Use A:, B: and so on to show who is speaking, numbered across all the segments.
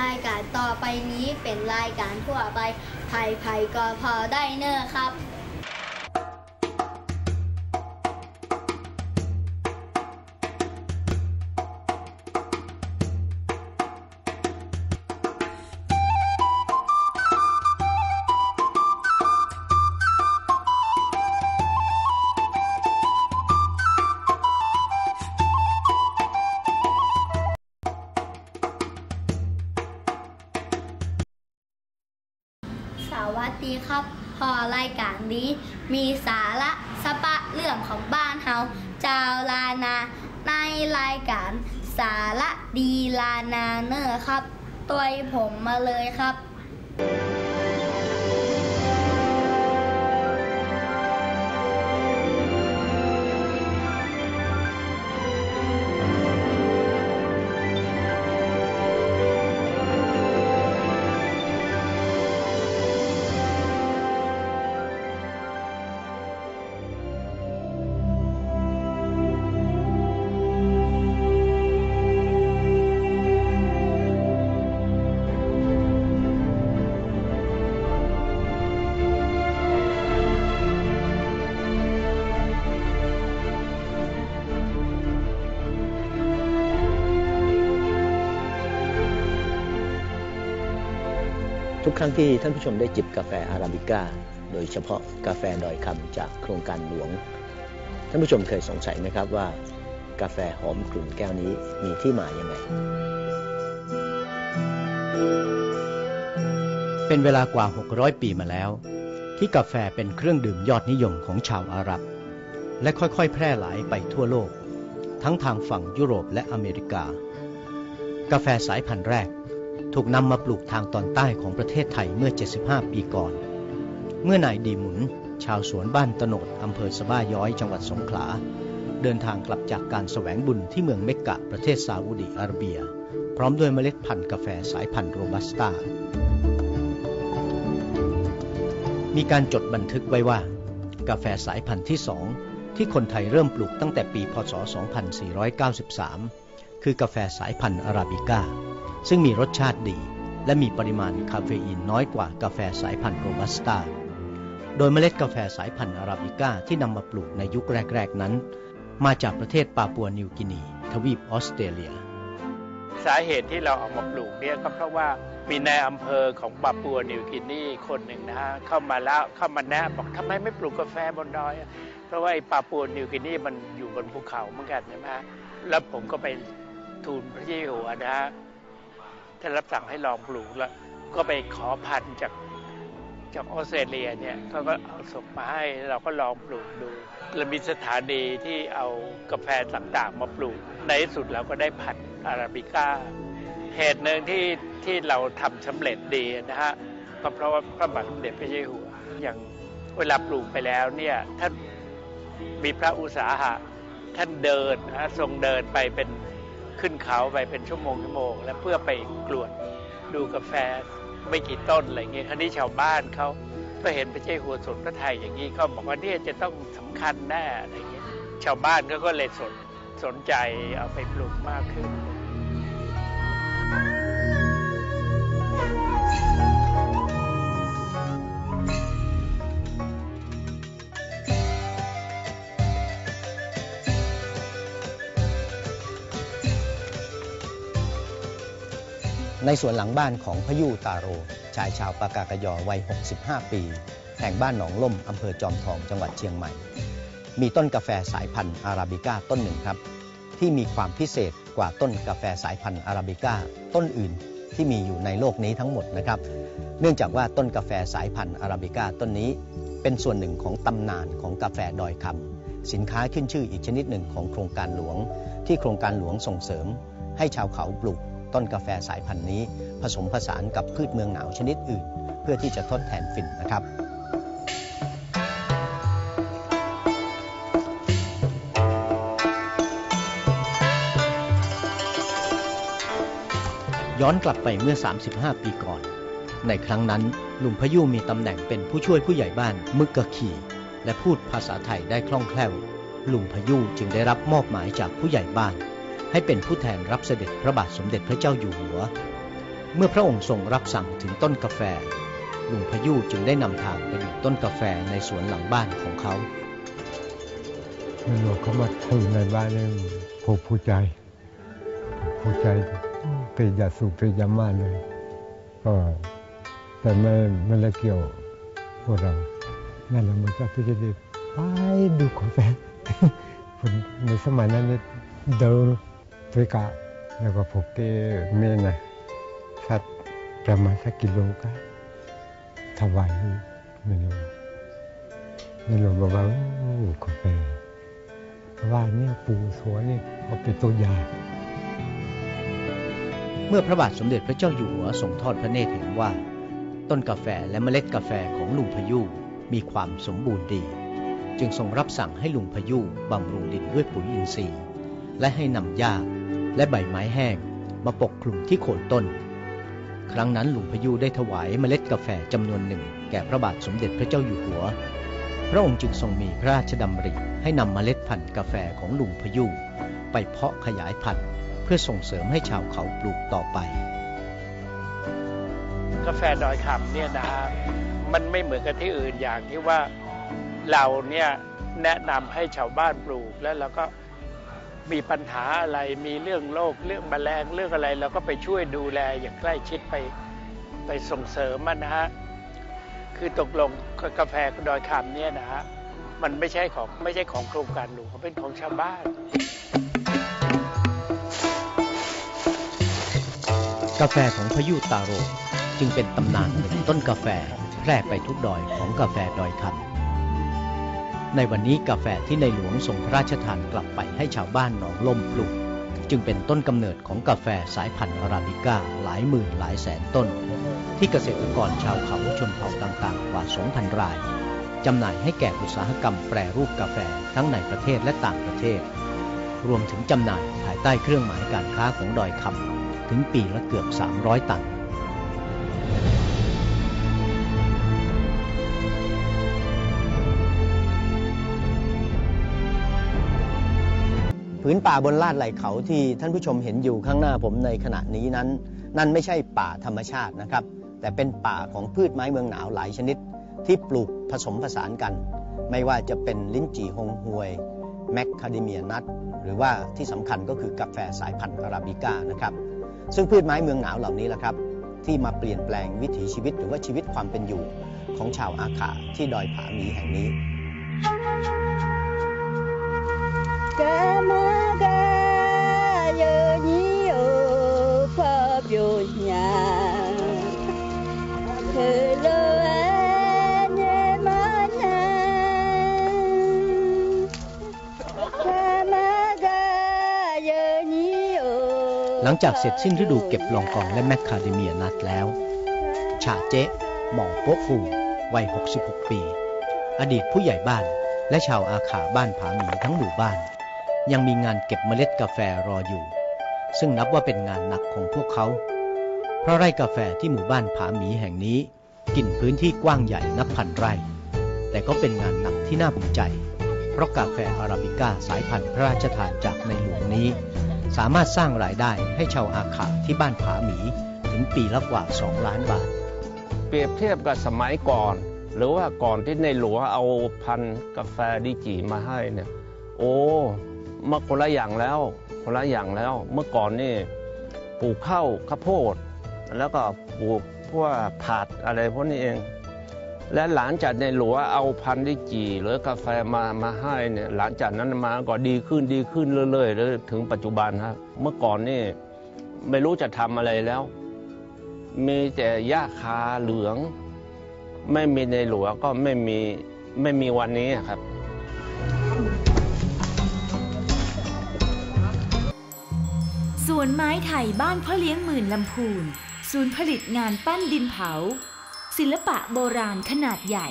A: รายการต่อไปนี้เป็นรายการทั่วไปไผ่ไผ่ก็พอได้เนอะครับ วัสดีครับ พอรายการนี้ มีสาระสะปะเรื่องของบ้านเฮาจาวลานา ในรายการสาระดีลานาเนอร์ครับตัวผมมาเลยครับ
B: ทุกครั้งที่ท่านผู้ชมได้จิบกาแฟอาราบิก้า โดยเฉพาะกาแฟดอยคำจากโครงการหลวง ท่านผู้ชมเคยสงสัยไหมครับว่า กาแฟหอมกลุ่นแก้วนี้มีที่มาอย่างไง
C: เป็นเวลากว่า 600 ปีมาแล้ว ที่กาแฟเป็นเครื่องดื่มยอดนิยมของชาวอาหรับ และค่อยๆ แพร่หลายไปทั่วโลก ทั้งทางฝั่งยุโรปและอเมริกา กาแฟสายพันธุ์แรก ถูกนำมาปลูกทางตอนใต้ของประเทศไทยเมื่อ 75 ปีก่อน เมื่อนายดีหมุน ชาวสวนบ้านตโนดอำเภอสบ้าย้อยจังหวัดสงขลา เดินทางกลับจากการแสวงบุญที่เมืองเมกกะประเทศซาอุดิอาระเบีย พร้อมด้วยเมล็ดพันธุ์กาแฟสายพันธุ์โรบัสต้า มีการจดบันทึกไว้ว่า กาแฟสายพันธุ์ที่สองที่คนไทยเริ่มปลูกตั้งแต่ปี พศ 2493 คือกาแฟสายพันธุ์อาราบิก้า ซึ่งมีรสชาติดี และมีปริมาณคาเฟอีนน้อยกว่ากาแฟสายพันธุ์โรบัสต้า โดยเมล็ดกาแฟสายพันธุ์อาราบิก้าที่นำมาปลูกในยุคแรก ๆ นั้น มาจากประเทศปาปัวนิวกินี ทวีปออสเตรเลีย
D: สาเหตุที่เราเอามาปลูกเนี่ยก็เพราะว่ามีนายอำเภอของปาปัวนิวกินีคนหนึ่งนะฮะเข้ามาแล้วเข้ามาแนะบอกทำไมไม่ปลูกกาแฟบนดอย เพราะว่าไอ้ปาปัวนิวกินีมันอยู่บนภูเขาเหมือนกันใช่ไหมฮะแล้วผมก็ไปทูลพระเจ้าหัวนะฮะ ท่านรับสั่งให้ลองปลูกแล้ว ก็ไปขอพันธุ์จากจากออสเตรเลียเนี่ยเขาก็เอาส่งมาให้เราก็ลองปลูกดูแล้วมีสถานีที่เอากาแฟต่างๆ มาปลูก ในที่สุดเราก็ได้พันธุ์อาราบิก้า เหตุหนึ่งที่ที่เราทำสำเร็จดีนะฮะก็เพราะว่าพระบาทสมเด็จพระเจ้าอยู่หัวอย่างเวลาปลูกไปแล้วเนี่ยท่านมีพระอุตสาหะท่านเดินนะฮะทรงเดินไปเป็น ขึ้นเขาไปเป็นชั่วโมงชั่วโมง แล้วเพื่อไปกลวดดูกาแฟไม่กี่ต้นอะไรเงี้ยคราวนี้ชาวบ้านเขาก็เห็นพระเจ้าหัวสนพระไทยอย่างนี้เขาบอกว่าเนี่ยจะต้องสำคัญแน่อะไรเงี้ยชาวบ้านก็ก็เลยสนสนใจเอาไปปลูกมากขึ้น
C: ในสวนหลังบ้านของพยุตาโร ชายชาวปากากยอวัย 65 ปี แห่งบ้านหนองล่มอำเภอจอมทองจังหวัดเชียงใหม่ มีต้นกาแฟสายพันธุ์อาราบิก้าต้นหนึ่งครับ ที่มีความพิเศษกว่าต้นกาแฟสายพันธุ์อาราบิก้าต้นอื่นที่มีอยู่ในโลกนี้ทั้งหมดนะครับ เนื่องจากว่าต้นกาแฟสายพันธุ์อาราบิก้าต้นนี้ เป็นส่วนหนึ่งของตำนานของกาแฟดอยคำสินค้าขึ้นชื่ออีกชนิดหนึ่งของโครงการหลวง ที่โครงการหลวงส่งเสริม ให้ชาวเขาปลูก ต้นกาแฟสายพันธุ์นี้ ผสมผสานกับพืชเมืองหนาวชนิดอื่น เพื่อที่จะทดแทนฝิ่นนะครับย้อนกลับไปเมื่อ 35 ปีก่อน ในครั้งนั้นลุงพยุมีตำแหน่งเป็นผู้ช่วยผู้ใหญ่บ้านมึกกะขี่ และพูดภาษาไทยได้คล่องแคล่ว ลุงพยุจึงได้รับมอบหมายจากผู้ใหญ่บ้าน ให้เป็นผู้แทนรับเสด็จพระบาทสมเด็จพระเจ้าอยู่หัว เมื่อพระองค์ทรงรับสั่งถึงต้นกาแฟลุงพยุจึงได้นำทางไปดูต้นกาแฟในสวนหลังบ้านของเขา
E: มันหลวงเขามาถึงในบ้านนี่ผมผู้ใจผู้ใจเป็นยาสูบเป็นยามาเลย ก็แต่ไม่ไม่ได้เกี่ยวพวกเรานั่นแหละมันจะพิจารณาไปดูกาแฟคนในสมัยนั้นเดิน ไปกะแล้วก็พวกเกเมนนะสัตว์ประมาณสักกิโลก็ถวายไม่รู้ไม่รู้บอกว่าโอ้กาแฟว่าเนี่ยปู่สวนนี่เอาเป็นตัวอย่าง
C: เมื่อพระบาทสมเด็จพระเจ้าอยู่หัวทรงทอดพระเนตรเห็นว่า ต้นกาแฟและเมล็ดกาแฟของลุงพยุมีความสมบูรณ์ดี จึงทรงรับสั่งให้ลุงพยุบำรุงดินด้วยปุ๋ยอินทรีย์ และให้นำหญ้า และใบไม้แห้งมาปกคลุมที่โคนต้น ครั้งนั้นหลุงพยุได้ถวายเมล็ดกาแฟจำนวนหนึ่ง แก่พระบาทสมเด็จพระเจ้าอยู่หัว พระองค์จึงทรงมีพระราชดำริให้นำเมล็ดพันธุ์กาแฟของหลุงพยุไปเพาะขยายพันธุ์เพื่อส่งเสริมให้ชาวเขาปลูกต่อไป
D: กาแฟดอยคำเนี่ยนะฮะมันไม่เหมือนกับที่อื่นอย่างที่ว่าเราเนี่ยแนะนำให้ชาวบ้านปลูกแล้วเราก็ มีปัญหาอะไรมีเรื่องโรคเรื่องแมลงเรื่องอะไรเราก็ไปช่วยดูแลอย่างใกล้ชิดไปไปส่งเสริมมันนะฮะคือตกลงกาแฟดอยคำเนี่ยนะฮะมันไม่ใช่ของไม่ใช่ของโครงการหลวงเป็นของชาวบ้าน
C: กาแฟของพยุตาโรจึงเป็นตำนานหนึ่งต้นกาแฟแพร่ไปทุกดอยของกาแฟดอยคำ ในวันนี้กาแฟที่ในหลวงส่งพระราชทานกลับไปให้ชาวบ้านหนองล่มปลูก จึงเป็นต้นกำเนิดของกาแฟสายพันธุ์อาราบิก้าหลายหมื่นหลายแสนต้น ที่เกษตรกรชาวเขาชนเผ่าต่างๆ กว่า 2,000 รายจำหน่ายให้แก่อุตสาหกรรมแปรรูปกาแฟทั้งในประเทศและต่างประเทศ รวมถึงจำหน่ายภายใต้เครื่องหมายการค้าของดอยคำถึงปีละเกือบ 300 ตัน ผืนป่าบนลาดไหลเขาที่ท่านผู้ชมเห็นอยู่ข้างหน้าผมในขณะนี้นั้น นั่นไม่ใช่ป่าธรรมชาตินะครับ แต่เป็นป่าของพืชไม้เมืองหนาวหลายชนิด ที่ปลูกผสมผสานกัน ไม่ว่าจะเป็นลิ้นจี่ฮงฮวย แมคคาเดเมียนัทหรือว่าที่สำคัญก็คือกาแฟสายพันธุ์อาราบิก้านะครับ ซึ่งพืชไม้เมืองหนาวเหล่านี้แหละครับ ที่มาเปลี่ยนแปลงวิถีชีวิตหรือว่าชีวิตความเป็นอยู่ของชาวอาขาที่ดอยผาหมีแห่งนี้ หลังจากเสร็จสิ้นฤดูเก็บลองกองและแมคคาเดเมียนัทแล้ว ชาเจ๊หม่องโป๊ะฟูวัย 66 ปี อดีตผู้ใหญ่บ้านและชาวอาขาบ้านผาหมีทั้งหมู่บ้าน ยังมีงานเก็บเมล็ดกาแฟรออยู่ ซึ่งนับว่าเป็นงานหนักของพวกเขา เพราะไร่กาแฟที่หมู่บ้านผาหมีแห่งนี้ กินพื้นที่กว้างใหญ่นับพันไร่ แต่ก็เป็นงานหนักที่น่าภูมิใจ เพราะกาแฟอาราบิก้าสายพันธุ์พระราชทานจากในหลวงนี้ สามารถสร้างรายได้ให้ชาวอาขาที่บ้านผาหมีถึงปีละกว่า 2 ล้านบาท
F: เปรียบเทียบกับสมัยก่อน หรือว่าก่อนที่ในหลวงเอาพันกาแฟดิจีมาให้เนี่ย โอ้ มาคนละอย่างแล้วคนละอย่างแล้ว เมื่อก่อนนี่ปลูกข้าวข้าวโพด แล้วก็ปลูกพวกผัดอะไรพวกนี้เอง และหลังจากในหลวงเอาพันธุ์ดิจีหรือกาแฟมามาให้เนี่ยหลังจากนั้นมาก็ดีขึ้นดีขึ้นเรื่อยๆเลยถึงปัจจุบันครับเมื่อก่อนนี่ไม่รู้จะทำอะไรแล้ว มีแต่หญ้าคาเหลือง ไม่มีในหลวงก็ไม่มีไม่มีวันนี้ครับ
G: สวนไม้ไทยบ้านพ่อเลี้ยงหมื่นลำพูน ศูนย์ผลิตงานปั้นดินเผา ศิลปะโบราณขนาดใหญ่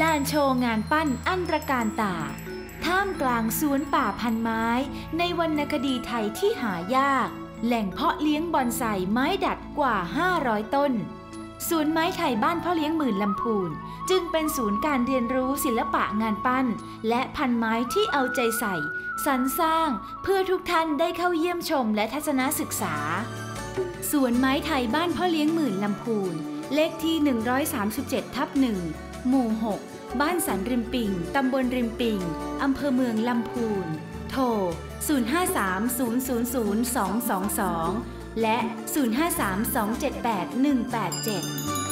G: ลานโชว์งานปั้นอันตรการตา ท่ามกลางสวนป่าพันไม้ ในวรรณคดีไทยที่หายาก แหล่งเพาะเลี้ยงบอนไซไม้ดัดกว่า 500 ต้น ศูนย์ไม้ไทยบ้านพ่อเลี้ยงหมื่นลำพูน จึงเป็นศูนย์การเรียนรู้ศิลปะงานปั้น และพันไม้ที่เอาใจใส่ สรรสร้างเพื่อทุกท่านได้เข้าเยี่ยมชมและทัศนศึกษา สวนไม้ไทยบ้านพ่อเลี้ยงหมื่นลำพูน เลขที่ 137 ทับ1หมู่ 6 บ้านสันริมปิง ตำบลริมปิง อำเภอเมืองลำพูน โทร 053 000 222 และ 053 278 187